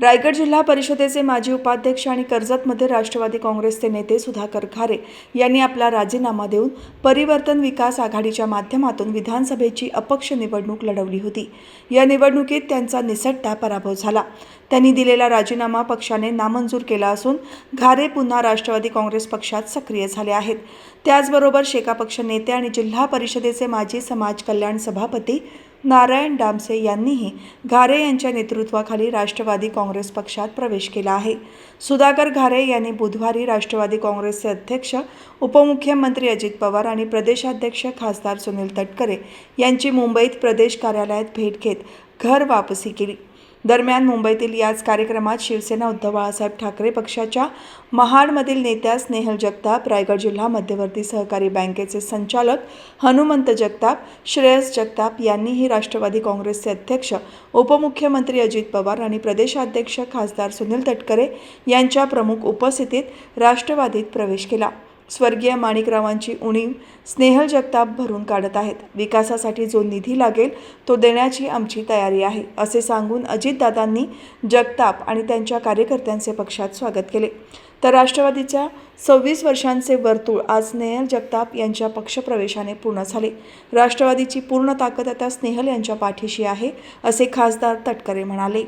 रायगड जिल्हा परिषदेचे माजी उपाध्यक्ष आणि कर्जतमध्ये राष्ट्रवादी काँग्रेसचे नेते सुधाकर खारे यांनी आपला राजीनामा देऊन परिवर्तन विकास आघाडीच्या माध्यमातून विधानसभेची अपक्ष निवडणूक लढवली होती. या निवडणुकीत त्यांचा निसटता पराभव झाला. त्यांनी दिलेला राजीनामा पक्षाने नामंजूर केला असून घारे पुन्हा राष्ट्रवादी काँग्रेस पक्षात सक्रिय झाले आहेत. त्याचबरोबर शेका पक्ष नेते आणि जिल्हा परिषदेचे माजी समाज कल्याण सभापती नारायण डामसे यांनीही घारे यांच्या नेतृत्वाखाली राष्ट्रवादी काँग्रेस पक्षात प्रवेश केला आहे. सुधाकर घारे यांनी बुधवारी राष्ट्रवादी काँग्रेसचे अध्यक्ष उपमुख्यमंत्री अजित पवार आणि प्रदेशाध्यक्ष खासदार सुनील तटकरे यांची मुंबईत प्रदेश कार्यालयात भेट घेत घर वापसी केली. दरम्यान मुंबईतील याच कार्यक्रमात शिवसेना उद्धव बाळासाहेब ठाकरे पक्षाच्या महाडमधील नेत्या स्नेहल जगताप रायगड जिल्हा मध्यवर्ती सहकारी बँकेचे संचालक हनुमंत जगताप श्रेयस जगताप यांनीही राष्ट्रवादी काँग्रेसचे अध्यक्ष उपमुख्यमंत्री अजित पवार आणि प्रदेशाध्यक्ष खासदार सुनील तटकरे यांच्या प्रमुख उपस्थितीत राष्ट्रवादीत प्रवेश केला. स्वर्गीय माणिकरावांची उणीव स्नेहल जगताप भरून काढत आहेत. विकासासाठी जो निधी लागेल तो देण्याची आमची तयारी आहे असे सांगून अजितदादांनी जगताप आणि त्यांच्या कार्यकर्त्यांचे पक्षात स्वागत केले. तर राष्ट्रवादीच्या सव्वीस वर्षांचे वर्तुळ आज स्नेहल जगताप यांच्या पक्षप्रवेशाने पूर्ण झाले. राष्ट्रवादीची पूर्ण ताकद आता स्नेहल यांच्या पाठीशी आहे असे खासदार तटकरे म्हणाले.